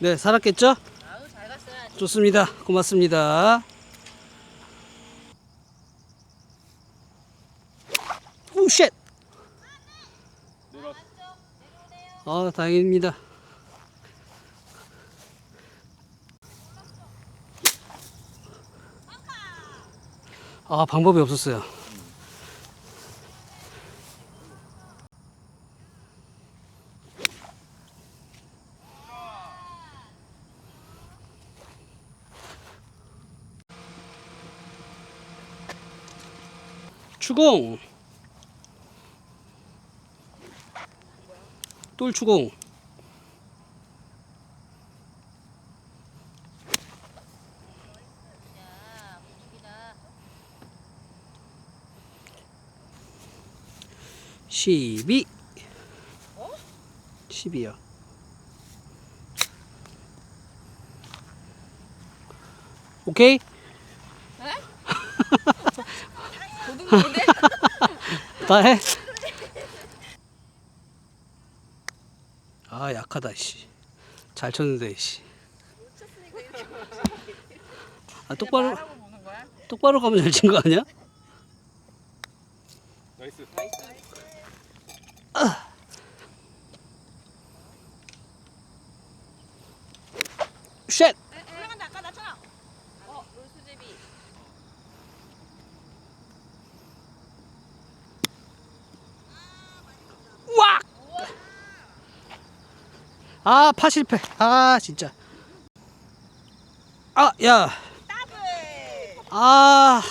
네, 살았겠죠? 아우 잘 갔어요. 좋습니다. 고맙습니다. 오, 쉣! 아, 다행입니다. 아, 방법이 없었어요. 추공. 똘 추공. 자, 보축이다. 12. 12요. 오케이? 고등인 데? 다 해. 아, 약하다, 씨. 잘 쳤는데, 씨. 아, 똑바로? 똑바로 가면 잘 친 거 아니야? 나이스. 쉣! 올라간다 아까 나처럼. 어, 롤수제비. 왁! 아, 파 실패. 아, 진짜. 아, 야. 더블. 아,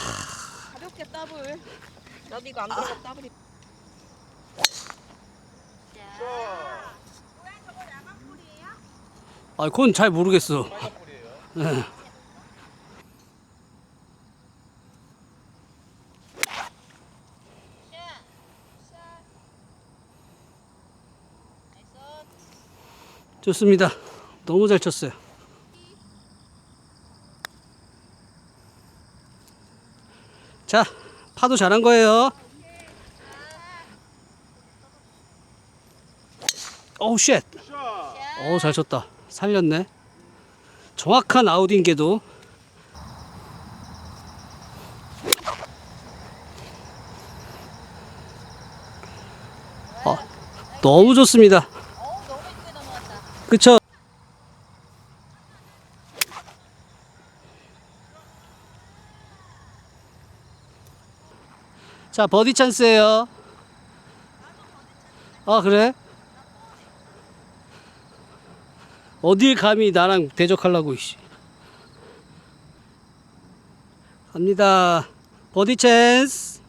가볍게 더블. 이거 안 들어가 더블이. 아, 그건 잘 모르겠어. 빨간불이에요. 좋습니다. 너무 잘 쳤어요. 자, 파도 잘한 거예요. 오우 쉣. 샷. 어우 잘 쳤다. 살렸네. 정확한 아웃인 게도 어, 너무 좋습니다. 어, 너무 이쁘게 넘어갔다. 그쵸? 자, 버디 찬스예요. 아, 그래? 어딜 감히 나랑 대적하려고, 이씨. 갑니다. 버디 찬스.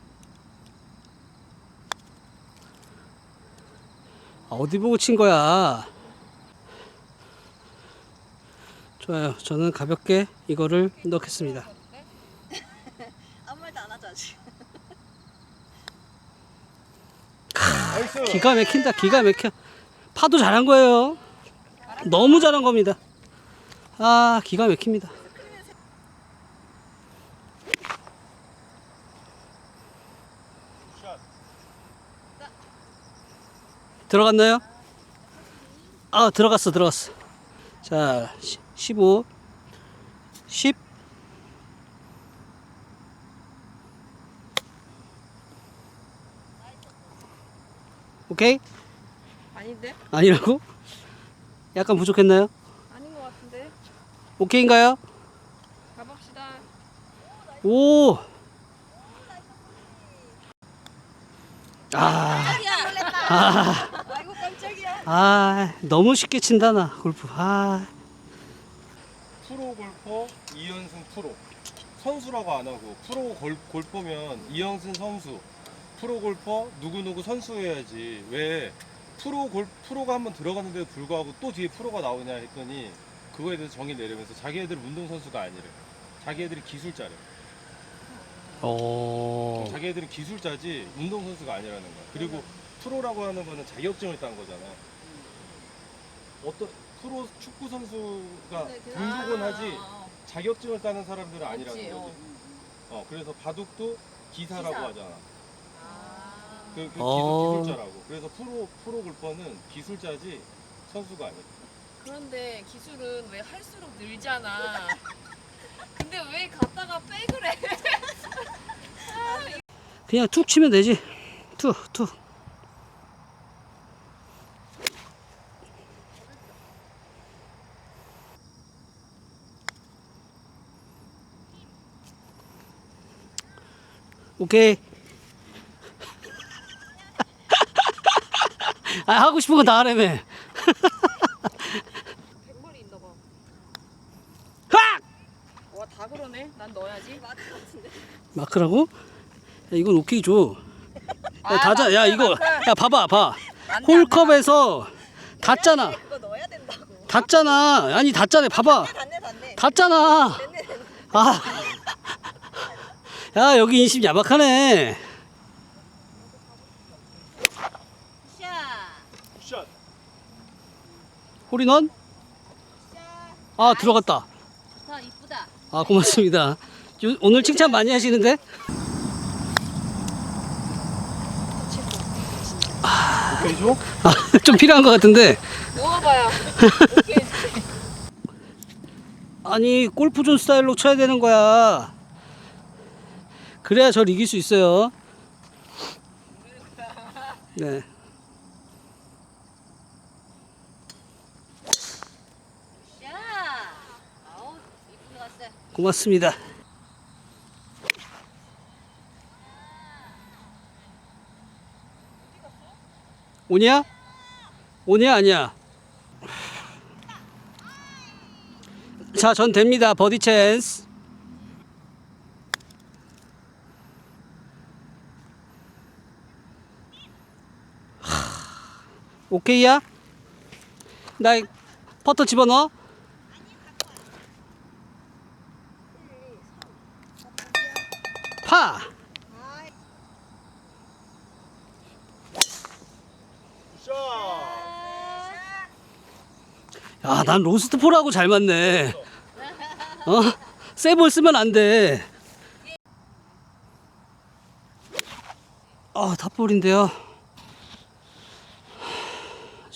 아, 어디 보고 친 거야? 좋아요. 저는 가볍게 이거를 넣겠습니다. 아무 말도 안 하죠 아직. 기가 막힌다. 기가 막혀. 파도 잘한 거예요. 너무 잘한 겁니다. 아, 기가 막힙니다. 샷. 들어갔나요? 아, 들어갔어. 들어갔어. 자, 15 10 오케이? 아닌데? 아니라고? 약간 부족했나요? 아닌 것 같은데. 오케이인가요? 가봅시다. 오! 아, 아. 아, 너무 쉽게 친다, 나, 골프. 아, 프로 골퍼 이현승 프로. 선수라고 안 하고 프로 골, 골퍼면 이현승 선수. 프로 골퍼 누구누구 선수 해야지. 왜 프로 골 프로가 한번 들어갔는데도 불구하고 또 뒤에 프로가 나오냐 했더니 그거에 대해서 정의 내리면서 자기 애들은 운동 선수가 아니래. 자기 애들이 기술자래. 어, 자기 애들은 기술자지 운동 선수가 아니라는 거야. 그리고 프로라고 하는 거는 자격증을 딴 거잖아. 어떤 프로 축구 선수가 등록은 하지 자격증을 따는 사람들은 아니라는 거지. 어, 그래서 바둑도 기사라고 기사. 하잖아. 아. 그, 그 어. 기술, 기술자라고. 그래서 프로 프로 골퍼는 기술자지 선수가 아니야. 그런데 기술은 왜 할수록 늘잖아. 근데 왜 갔다가 백을 해? 그냥 툭 치면 되지. 툭, 툭. 오케이. 아, 하고 싶은 거다 하라며. 백머리 있나 봐. 확! 와, 다 그러네. 난 넣어야지. 마크라고? 야, 이건 오케이 줘. 야, 다자, 야, 이거, 야, 봐봐, 봐. 홀컵에서 닿잖아. 그거 넣어야 된다고. 닿잖아. 아니, 닿잖아. 봐봐. 닿네 닿네. 닿잖아. 아. 야, 여기 인심 야박하네. 샷. 홀인원? 아, 들어갔다. 다 이쁘다. 아, 고맙습니다. 요- 오늘 칭찬 많이 하시는데? 오케이 줘? 아, 좀 필요한 것 같은데. 오케이. 아니, 골프 존 스타일로 쳐야 되는 거야. 그래야 절 이길 수 있어요. 네. 고맙습니다. 오냐? 오냐 아니야? 자, 전 됩니다. 버디 찬스. 오케이야? 나 퍼터 집어넣어? 파. 샷. 야, 난 로스트 폴하고 잘 맞네. 어? 세볼 쓰면 안 돼. 아, 탑볼인데요.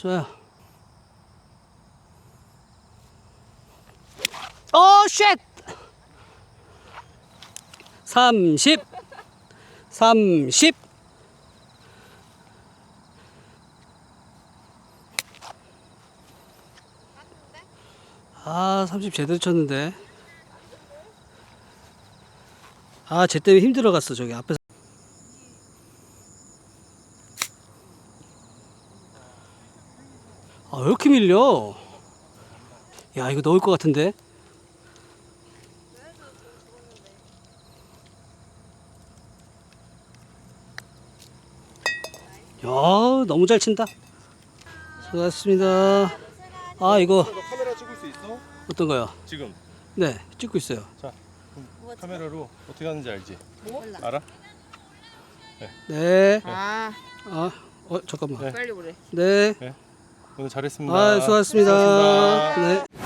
좋아요. 어, 쉣! 30. 30. 아, 30 제대로 쳤는데. 아, 쟤 때문에 힘들어 갔어, 저기 앞에서. 아, 왜 이렇게 밀려? 야, 이거 넣을 것 같은데? 야, 너무 잘 친다. 수고하셨습니다. 아, 이거 너 카메라 찍을 수 있어? 어떤 거요? 지금. 네, 찍고 있어요. 자, 그럼 카메라로 어떻게 하는지 알지? 몰라. 알아? 네. 아, 아, 어, 잠깐만. 네. 빨리 오래. 네. 오늘 잘했습니다. 아, 수고하셨습니다. 수고하셨습니다. 네.